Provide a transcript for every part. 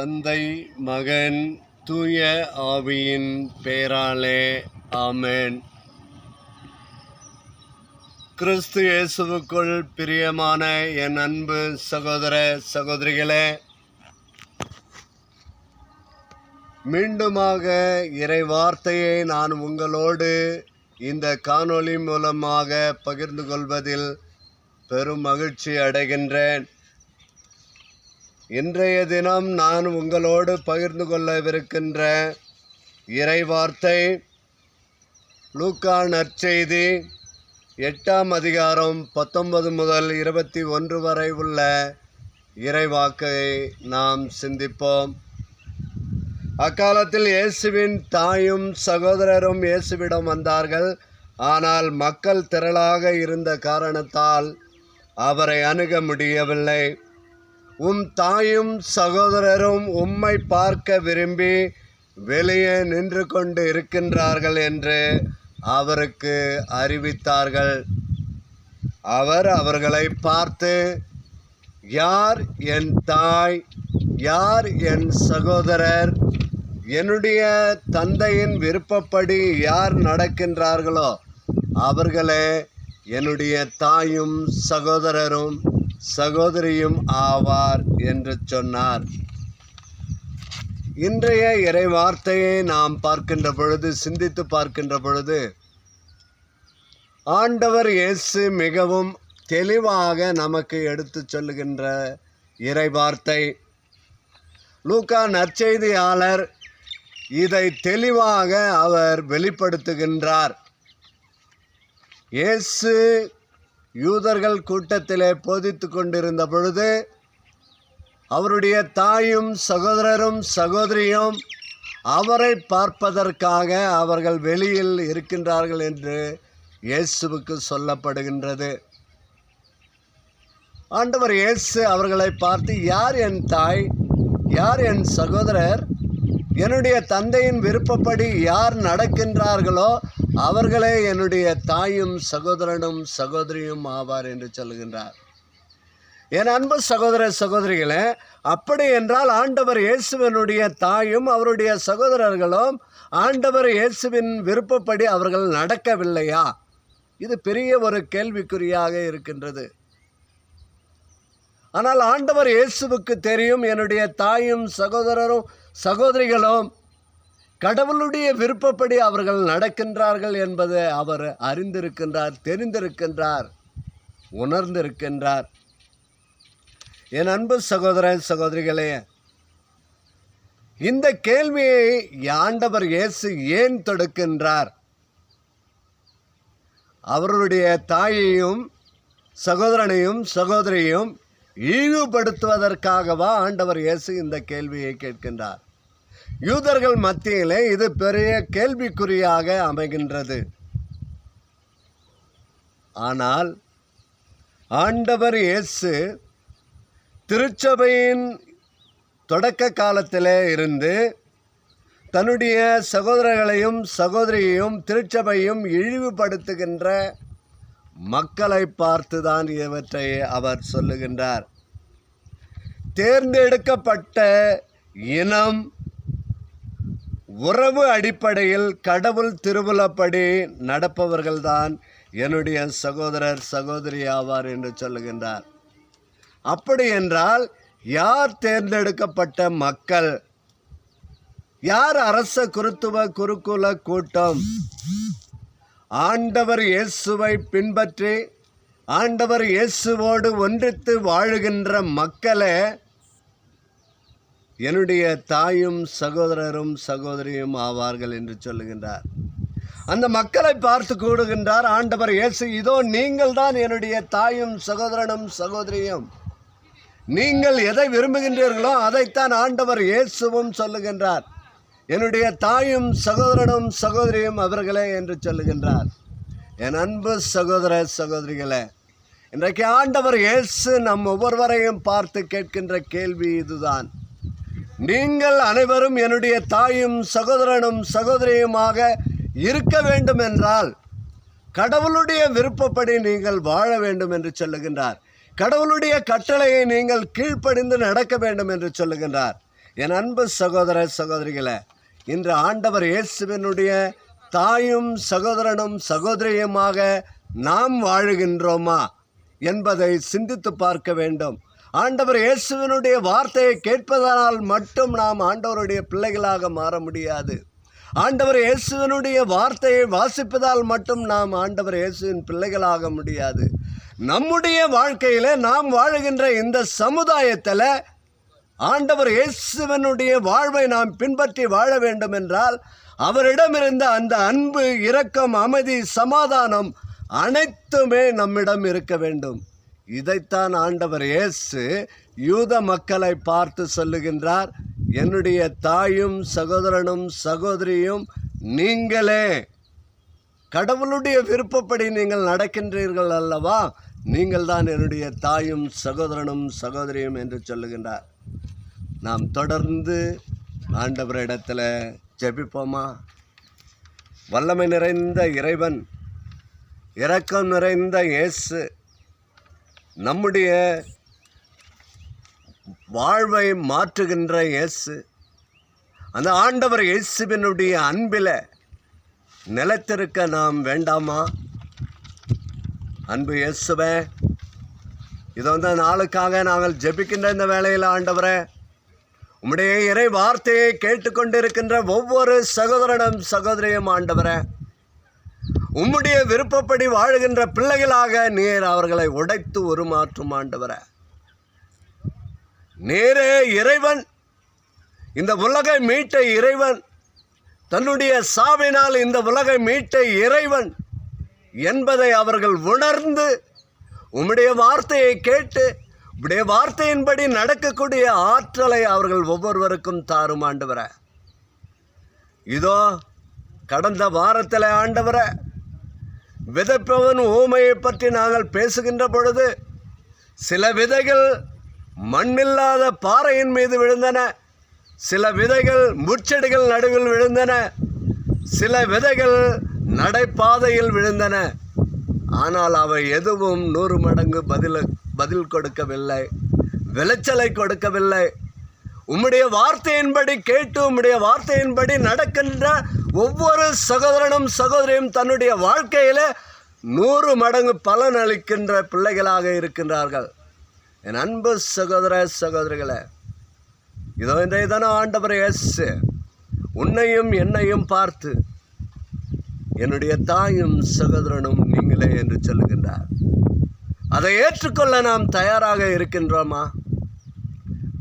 தந்தை மகன் தூய ஆவியின் பேராலே ஆமேன். கிறிஸ்து இயேசுவுக்குள் பிரியமான என் அன்பு சகோதர சகோதரிகளே மீண்டுமாக இறை வார்த்தையை நான் உங்களோடு இந்த காணொளி மூலமாக பகிர்ந்து கொள்வதில் பெரும் மகிழ்ச்சி அடைகின்றேன். இன்றைய தினம் நான் உங்களோடு பகிர்ந்து கொள்ளவிருக்கின்ற இறை வார்த்தை லூக்கா நற்செய்தி எட்டாம் அதிகாரம் பத்தொன்பது முதல் இருபத்தி ஒன்று வரை உள்ள இறைவாக்கை நாம் சிந்திப்போம். அக்காலத்தில் இயேசுவின் தாயும் சகோதரரும் இயேசுவிடம் வந்தார்கள். ஆனால் மக்கள் திரளாக இருந்த காரணத்தால் அவரை அணுக முடியவில்லை. உம் தாயும் சகோதரரும் உம்மை பார்க்க விரும்பி வெளியே நின்று கொண்டு இருக்கின்றார்கள் என்று அவருக்கு அறிவித்தார்கள். அவர் அவர்களை பார்த்து யார் என் தாய்? யார் என் சகோதரர்? என்னுடைய தந்தையின் விருப்பப்படி யார் நடக்கின்றார்களோ அவர்களே என்னுடைய தாயும் சகோதரரும் சகோதரியும் ஆவார் என்று சொன்னார். இன்றைய இறை வார்த்தையை நாம் பார்க்கின்ற பொழுது சிந்தித்து பார்க்கின்ற பொழுது ஆண்டவர் இயேசு மிகவும் தெளிவாக நமக்கு எடுத்து சொல்லுகின்ற இறை வார்த்தை லூக்கா நற்செய்தியாளர் இதை தெளிவாக அவர் வெளிப்படுத்துகின்றார். இயேசு யூதர்கள் கூட்டத்திலே போதித்து கொண்டிருந்த பொழுது அவருடைய தாயும் சகோதரரும் சகோதரியும் அவரை பார்ப்பதற்காக அவர்கள் வெளியில் இருக்கின்றார்கள் என்று இயேசுவுக்கு சொல்லப்படுகின்றது. ஆண்டவர் இயேசு அவர்களை பார்த்து யார் என் தாய்? யார் என் சகோதரர்? என்னுடைய தந்தையின் விருப்பப்படி யார் நடக்கின்றார்களோ அவர்களே என்னுடைய தாயும் சகோதரனும் சகோதரியும் ஆவார் என்று சொல்லுகின்றார். என் அன்பு சகோதர சகோதரிகளே அப்படி என்றால் ஆண்டவர் இயேசுவினுடைய தாயும் அவருடைய சகோதரர்களும் ஆண்டவர் இயேசுவின் விருப்பப்படி அவர்கள் நடக்கவில்லையா? இது பெரிய ஒரு கேள்விக்குறியாக இருக்கின்றது. ஆனால் ஆண்டவர் இயேசுவுக்கு தெரியும் என்னுடைய தாயும் சகோதரரும் சகோதரிகளும் கடவுளுடைய விருப்பப்படி அவர்கள் நடக்கின்றார்கள் என்பதை அவர் அறிந்திருக்கின்றார் தெரிந்திருக்கின்றார் உணர்ந்திருக்கின்றார். என் அன்பு சகோதர சகோதரிகளே இந்த கேள்வியை ஆண்டவர் இயேசு ஏன் தொடுக்கின்றார்? அவருடைய தாயையும் சகோதரனையும் சகோதரியையும் இழிவுபடுத்துவதற்காகவா ஆண்டவர் இயேசு இந்த கேள்வியை கேட்கின்றார்? யூதர்கள் மத்தியிலே இது பெரிய கேள்விக்குறியாக அமைகின்றது. ஆனால் ஆண்டவர் இயேசு திருச்சபையின் தொடக்க காலத்திலே இருந்து தன்னுடைய சகோதரர்களையும் சகோதரியையும் திருச்சபையும் இழிவுபடுத்துகின்ற மக்களை பார்த்துதான் இவற்றை அவர் சொல்லுகின்றார். தேர்ந்தெடுக்கப்பட்ட இனம் உறவு அடிப்படையில் கடவுள் திருவிழப்படி நடப்பவர்கள்தான் என்னுடைய சகோதரர் சகோதரி ஆவார் என்று சொல்லுகின்றார். அப்படி என்றால் யார் தேர்ந்தெடுக்கப்பட்ட மக்கள்? யார் அரச குருத்துவ குருகுல கூட்டம்? ஆண்டவர் இயேசுவை பின்பற்றி ஆண்டவர் இயேசுவோடு ஒன்றித்து வாழுகின்ற மக்களே என்னுடைய தாயும் சகோதரரும் சகோதரியும் ஆவார்கள் என்று சொல்லுகின்றார். அந்த மக்களை பார்த்து கூடுகின்றார் ஆண்டவர் இயேசு இதோ நீங்கள் தான் என்னுடைய தாயும் சகோதரனும் சகோதரியும். நீங்கள் எதை விரும்புகின்றீர்களோ அதைத்தான் ஆண்டவர் இயேசுவும் சொல்லுகின்றார். என்னுடைய தாயும் சகோதரனும் சகோதரியும் அவர்களே என்று சொல்லுகின்றார். என் அன்பு சகோதர சகோதரிகளே இன்றைக்கு ஆண்டவர் இயேசு நம் ஒவ்வொருவரையும் பார்த்து கேட்கின்ற கேள்வி இதுதான். நீங்கள் அனைவரும் என்னுடைய தாயும் சகோதரனும் சகோதரியுமாக இருக்க வேண்டும் என்றால் கடவுளுடைய விருப்பப்படி நீங்கள் வாழ வேண்டும் என்று சொல்லுகின்றார். கடவுளுடைய கட்டளையை நீங்கள் கீழ்ப்படிந்து நடக்க வேண்டும் என்று சொல்லுகின்றார். என் அன்பு சகோதர சகோதரிகளே இன்று ஆண்டவர் இயேசுவினுடைய தாயும் சகோதரனும் சகோதரியுமாக நாம் வாழுகின்றோமா என்பதை சிந்தித்து பார்க்க வேண்டும். ஆண்டவர் இயேசுவினுடைய வார்த்தையை கேட்பதனால் மட்டும் நாம் ஆண்டவருடைய பிள்ளைகளாக மாற முடியாது. ஆண்டவர் இயேசுவினுடைய வார்த்தையை வாசிப்பதால் மட்டும் நாம் ஆண்டவர் இயேசுவின் பிள்ளைகளாக முடியாது. நம்முடைய வாழ்க்கையில் நாம் வாழுகின்ற இந்த சமுதாயத்தில் ஆண்டவர் இயேசுவனுடைய வாழ்வை நாம் பின்பற்றி வாழ வேண்டும் என்றால் அவரிடமிருந்த அந்த அன்பு இரக்கம் அமைதி சமாதானம் அனைத்துமே நம்மிடம் இருக்க வேண்டும். இதைத்தான் ஆண்டவர் இயேசு யூத மக்களை பார்த்து சொல்லுகின்றார் என்னுடைய தாயும் சகோதரனும் சகோதரியும் நீங்களே கடவுளுடைய விருப்பப்படி நீங்கள் நடக்கின்றீர்கள் அல்லவா? நீங்கள் தான் என்னுடைய தாயும் சகோதரனும் சகோதரியும் என்று சொல்லுகின்றார். நாம் தொடர்ந்து ஆண்டவரிடத்தில் ஜெபிப்போமா? வல்லமை நிறைந்த இறைவன் இரக்கம் நிறைந்த இயேசு நம்முடைய வாழ்வை மாற்றுகின்ற இயேசு அந்த ஆண்டவர் இயேசுவினுடைய அன்பில் நிலத்திருக்க நாம் வேண்டாமா? அன்பு இயேசுவே இதை வந்து நாளுக்காக நாங்கள் ஜெபிக்கின்ற இந்த வேலையில் ஆண்டவரே உம்முடைய இறை வார்த்தையை கேட்டுக்கொண்டிருக்கின்ற ஒவ்வொரு சகோதரனும் சகோதரியும் ஆண்டவரை உம்முடைய விருப்பப்படி வாழுகின்ற பிள்ளைகளாக நீர் அவர்களை உடைத்து உருமாற்றும் ஆண்டவர. நேரே இறைவன். இந்த உலகை மீட்ட இறைவன். தன்னுடைய சாவினால் இந்த உலகை மீட்ட இறைவன் என்பதை அவர்கள் உணர்ந்து உம்முடைய வார்த்தையை கேட்டு உடைய வார்த்தையின்படி நடக்கக்கூடிய ஆற்றலை அவர்கள் ஒவ்வொருவருக்கும் தாரும் ஆண்டவர. இதோ கடந்த வாரத்தில் ஆண்டவர விதைப்பவன் ஊமையை பற்றி நாங்கள் பேசுகின்ற பொழுது சில விதைகள் மண்ணில்லாத பாறையின் மீது விழுந்தன. சில விதைகள் முச்செடிகள் நடுவில் விழுந்தன. சில விதைகள் நடைபாதையில் விழுந்தன. ஆனால் அவை எதுவும் நூறு மடங்கு பதில் பதில் கொடுக்கவில்லை. விளைச்சலை கொடுக்கவில்லை. உம்முடைய வார்த்தையின்படி கேட்டு உம்முடைய வார்த்தையின்படி நடக்கின்ற ஒவ்வொரு சகோதரனும் சகோதரியும் தன்னுடைய வாழ்க்கையில் நூறு மடங்கு பலன் அளிக்கின்ற பிள்ளைகளாக இருக்கின்றார்கள். என் அன்பு சகோதர சகோதரிகளை இதோ இன்றைய தினம் ஆண்டவர் எஸ் உன்னையும் என்னையும் பார்த்து என்னுடைய தாயும் சகோதரனும் நீங்களே என்று சொல்லுகின்றார். அதை ஏற்றுக்கொள்ள நாம் தயாராக இருக்கின்றோமா?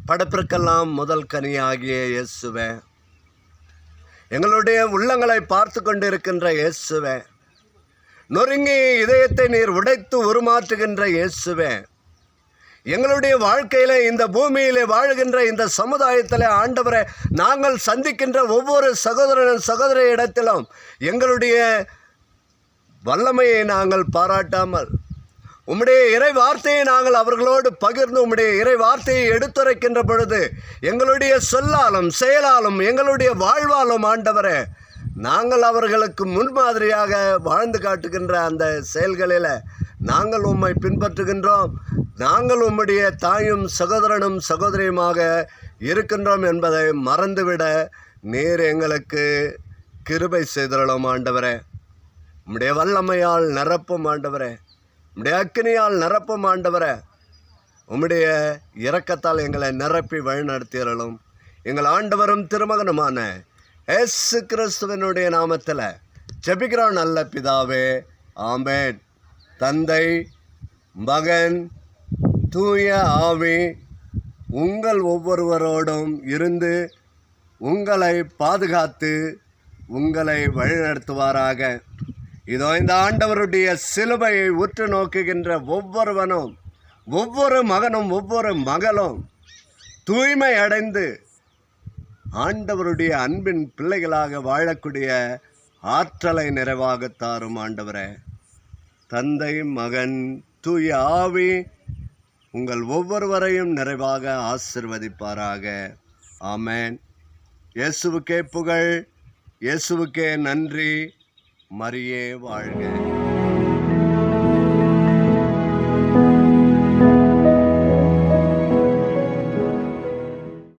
படைப்பிற்கெல்லாம் முதல் கனியாகிய இயேசுவேன் எங்களுடைய உள்ளங்களை பார்த்து கொண்டிருக்கின்ற இயேசுவே. நொறுங்கி இதயத்தை நீர் உடைத்து உருமாற்றுகின்ற இயேசுவே. எங்களுடைய வாழ்க்கையில் இந்த பூமியில் வாழுகின்ற இந்த சமுதாயத்தில் ஆண்டவரை நாங்கள் சந்திக்கின்ற ஒவ்வொரு சகோதரன் சகோதர இடத்திலும் எங்களுடைய வல்லமையை நாங்கள் பாராட்டாமல் உம்முடைய இறை வார்த்தையை நாங்கள் அவர்களோடு பகிர்ந்து உம்முடைய இறை வார்த்தையை எடுத்துரைக்கின்ற பொழுது எங்களுடைய சொல்லாலும் செயலாலும் எங்களுடைய வாழ்வாலும் ஆண்டவரே நாங்கள் அவர்களுக்கு முன்மாதிரியாக வாழ்ந்து காட்டுகின்ற அந்த செயல்களில் நாங்கள் உம்மை பின்பற்றுகின்றோம். நாங்கள் உம்முடைய தாயும் சகோதரனும் சகோதரியுமாக இருக்கின்றோம் என்பதை மறந்துவிட நீர் எங்களுக்கு கிருபை செய்தரலாம் ஆண்டவரே. உம்முடைய வல்லமையால் நிரப்பும் ஆண்டவரே. உம்முடைய அக்கினியால் நிரப்பும் ஆண்டவரை உம்முடைய இரக்கத்தால் எங்களை நிரப்பி வழிநடத்தியறலும் எங்கள் ஆண்டவரும் திருமகனுமான எஸ் கிறிஸ்துவனுடைய நாமத்தில் ஜெபிக்கிறோம் நல்ல பிதாவே. ஆம்பேன் தந்தை மகன் தூய ஆவி உங்கள் ஒவ்வொருவரோடும் இருந்து உங்களை பாதுகாத்து உங்களை வழிநடத்துவாராக. இதோ இந்த ஆண்டவருடைய சிலுவையை உற்று நோக்குகின்ற ஒவ்வொருவனும் ஒவ்வொரு மகனும் ஒவ்வொரு மகளும் தூய்மை அடைந்து ஆண்டவருடைய அன்பின் பிள்ளைகளாக வாழக்கூடிய ஆற்றலை நிறைவாக தாரும் ஆண்டவரே. தந்தை மகன் தூய ஆவி உங்கள் ஒவ்வொருவரையும் நிறைவாக ஆசிர்வதிப்பாராக. ஆமேன். இயேசுவுக்கே புகழ் இயேசுவுக்கே நன்றி. மரியே வாழ்க